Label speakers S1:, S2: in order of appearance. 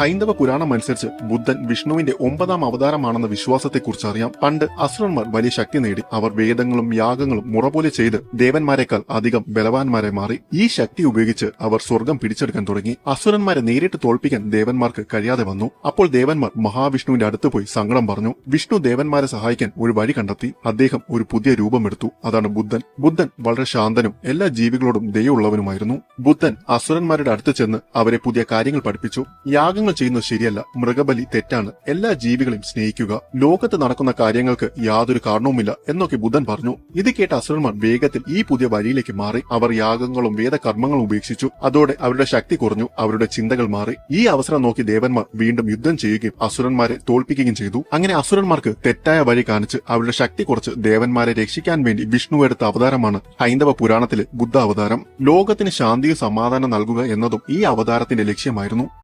S1: ഹൈന്ദവ പുരാണം അനുസരിച്ച് ബുദ്ധൻ വിഷ്ണുവിന്റെ ഒമ്പതാം അവതാരമാണെന്ന വിശ്വാസത്തെക്കുറിച്ച് അറിയാം പണ്ട് അസുരന്മാർ വലിയ ശക്തി നേടി. അവർ വേദങ്ങളും യാഗങ്ങളും മുറപോലെ ചെയ്ത് ദേവന്മാരെക്കാൾ അധികം ബലവാന്മാരെ മാറി ഈ ശക്തി ഉപയോഗിച്ച് അവർ സ്വർഗം പിടിച്ചെടുക്കാൻ തുടങ്ങി. അസുരന്മാരെ നേരിട്ട് തോൽപ്പിക്കാൻ ദേവന്മാർക്ക് കഴിയാതെ വന്നു. അപ്പോൾ ദേവന്മാർ മഹാവിഷ്ണുവിന്റെ അടുത്ത് പോയി സങ്കടം പറഞ്ഞു. വിഷ്ണു ദേവന്മാരെ സഹായിക്കാൻ ഒരു വഴി കണ്ടെത്തി. അദ്ദേഹം ഒരു പുതിയ രൂപമെടുത്തു. അതാണ് ബുദ്ധൻ. ബുദ്ധൻ വളരെ ശാന്തനും എല്ലാ ജീവികളോടും ദയുള്ളവനുമായിരുന്നു. ബുദ്ധൻ അസുരന്മാരുടെ അടുത്ത് ചെന്ന് അവരെ പുതിയ കാര്യങ്ങൾ പഠിപ്പിച്ചു. യാഗങ്ങൾ ചെയ്യുന്നത് ശരിയല്ല. മൃഗബലി തെറ്റാണ്. എല്ലാ ജീവികളെയും സ്നേഹിക്കുക. ലോകത്ത് നടക്കുന്ന കാര്യങ്ങൾക്ക് യാതൊരു കാരണവുമില്ല എന്നൊക്കെ ബുദ്ധൻ പറഞ്ഞു. ഇത് കേട്ട അസുരന്മാർ വേഗത്തിൽ ഈ പുതിയ വഴിയിലേക്ക് മാറി. അവർ യാഗങ്ങളും വേദകർമ്മങ്ങളും ഉപേക്ഷിച്ചു. അതോടെ അവരുടെ ശക്തി കുറഞ്ഞു. അവരുടെ ചിന്തകൾ മാറി. ഈ അവസരം നോക്കി ദേവന്മാർ വീണ്ടും യുദ്ധം ചെയ്യുകയും അസുരന്മാരെ തോൽപ്പിക്കുകയും ചെയ്തു. അങ്ങനെ അസുരന്മാർക്ക് തെറ്റായ വഴി കാണിച്ച് അവരുടെ ശക്തി കുറച്ച് ദേവന്മാരെ രക്ഷിക്കാൻ വേണ്ടി വിഷ്ണു എടുത്ത അവതാരമാണ് ഹൈന്ദവ പുരാണത്തിലെ ബുദ്ധ അവതാരം. ലോകത്തിന് ശാന്തിയും സമാധാനം നൽകുക എന്നതും ഈ അവതാരത്തിന്റെ ലക്ഷ്യമായിരുന്നു.